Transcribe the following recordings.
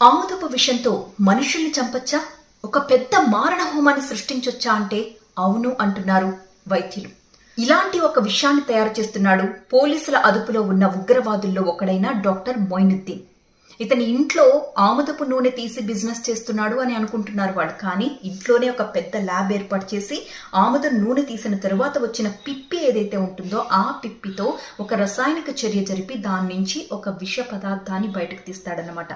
ఆముదపు విషంతో మనుషుల్ని చంపొచ్చా? ఒక పెద్ద మారణ హోమాన్ని సృష్టించొచ్చా అంటే అవును అంటున్నారు వైద్యులు. ఇలాంటి ఒక విషయాన్ని తయారు చేస్తున్నాడు పోలీసుల అదుపులో ఉన్న ఉగ్రవాదుల్లో ఒకడైన డాక్టర్ మొయినుద్దీన్. ఇతని ఇంట్లో ఆముదపు నూనె తీసి బిజినెస్ చేస్తున్నాడు అని అనుకుంటున్నారు వాళ్ళు కానీ ఇంట్లోనే ఒక పెద్ద ల్యాబ్ ఏర్పాటు చేసి ఆముద నూనె తీసిన తరువాత వచ్చిన పిప్పి ఏదైతే ఉంటుందో ఆ పిప్పితో ఒక రసాయనిక చర్య జరిపి దాని నుంచి ఒక విష పదార్థాన్ని బయటకు తీస్తాడనమాట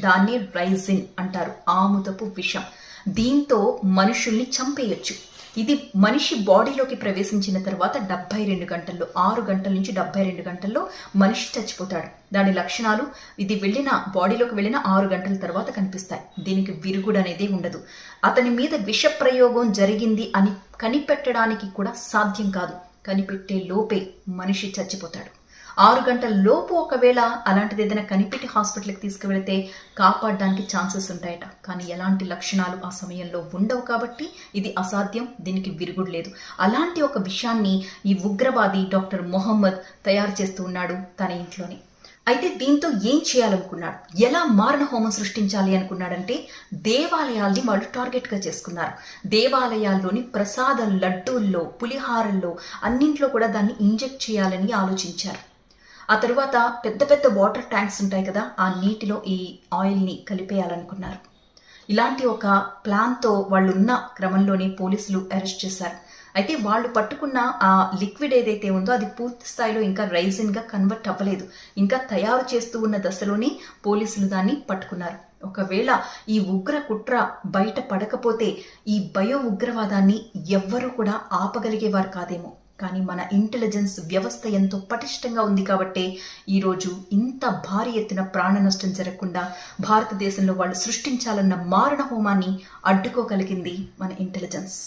దాన్ని రైజిన్ అంటారు ఆముదపు విషం. దీంతో మనుషుల్ని చంపేయొచ్చు. ఇది మనిషి బాడీలోకి ప్రవేశించిన తర్వాత డెబ్బై రెండు గంటల్లో ఆరు గంటల నుంచి డెబ్బై రెండు గంటల్లో మనిషి చచ్చిపోతాడు. దాని లక్షణాలు ఇది వెళ్ళిన బాడీలోకి వెళ్ళిన ఆరు గంటల తర్వాత కనిపిస్తాయి. దీనికి విరుగుడు అనేది ఉండదు. అతని మీద విష ప్రయోగం జరిగింది అని కనిపెట్టడానికి కూడా సాధ్యం కాదు. కనిపెట్టే లోపే మనిషి చచ్చిపోతాడు. ఆరు గంటల లోపు ఒకవేళ అలాంటిది ఏదైనా కనిపెట్టి హాస్పిటల్కి తీసుకువెళితే కాపాడడానికి ఛాన్సెస్ ఉంటాయట. కానీ ఎలాంటి లక్షణాలు ఆ సమయంలో ఉండవు కాబట్టి ఇది అసాధ్యం దీనికి విరుగుడు లేదు. అలాంటి ఒక విషయాన్ని ఈ ఉగ్రవాది డాక్టర్ మొహమ్మద్ తయారు చేస్తూ ఉన్నాడు తన ఇంట్లోనే. అయితే దీంతో ఏం చేయాలనుకున్నాడు? ఎలా మారణ హోమం సృష్టించాలి అనుకున్నాడంటే దేవాలయాల్ని వాళ్ళు టార్గెట్గా చేసుకున్నారు. దేవాలయాల్లోని ప్రసాద లడ్డూల్లో పులిహారల్లో అన్నింట్లో కూడా దాన్ని ఇంజెక్ట్ చేయాలని ఆలోచించారు. ఆ తరువాత పెద్ద పెద్ద వాటర్ ట్యాంక్స్ ఉంటాయి కదా ఆ నీటిలో ఈ ఆయిల్ని కలిపేయాలనుకున్నారు. ఇలాంటి ఒక ప్లాన్తో వాళ్ళు ఉన్న క్రమంలోనే పోలీసులు అరెస్ట్ చేశారు. అయితే వాళ్ళు పట్టుకున్న ఆ లిక్విడ్ ఏదైతే ఉందో అది పూర్తి స్థాయిలో ఇంకా రైజిన్గా కన్వర్ట్ అవ్వలేదు. ఇంకా తయారు చేస్తూ ఉన్న దశలోనే పోలీసులు దాన్ని పట్టుకున్నారు. ఒకవేళ ఈ ఉగ్ర కుట్ర బయట పడకపోతే ఈ భయో ఉగ్రవాదాన్ని ఎవ్వరూ కూడా ఆపగలిగేవారు కాదేమో. కానీ మన ఇంటెలిజెన్స్ వ్యవస్థ ఎంతో పటిష్టంగా ఉంది కాబట్టే ఈరోజు ఇంత భారీ ఎత్తున ప్రాణ నష్టం జరగకుండా భారతదేశంలో వాళ్ళు సృష్టించాలన్న మారణ హోమాన్ని అడ్డుకోగలిగింది మన ఇంటెలిజెన్స్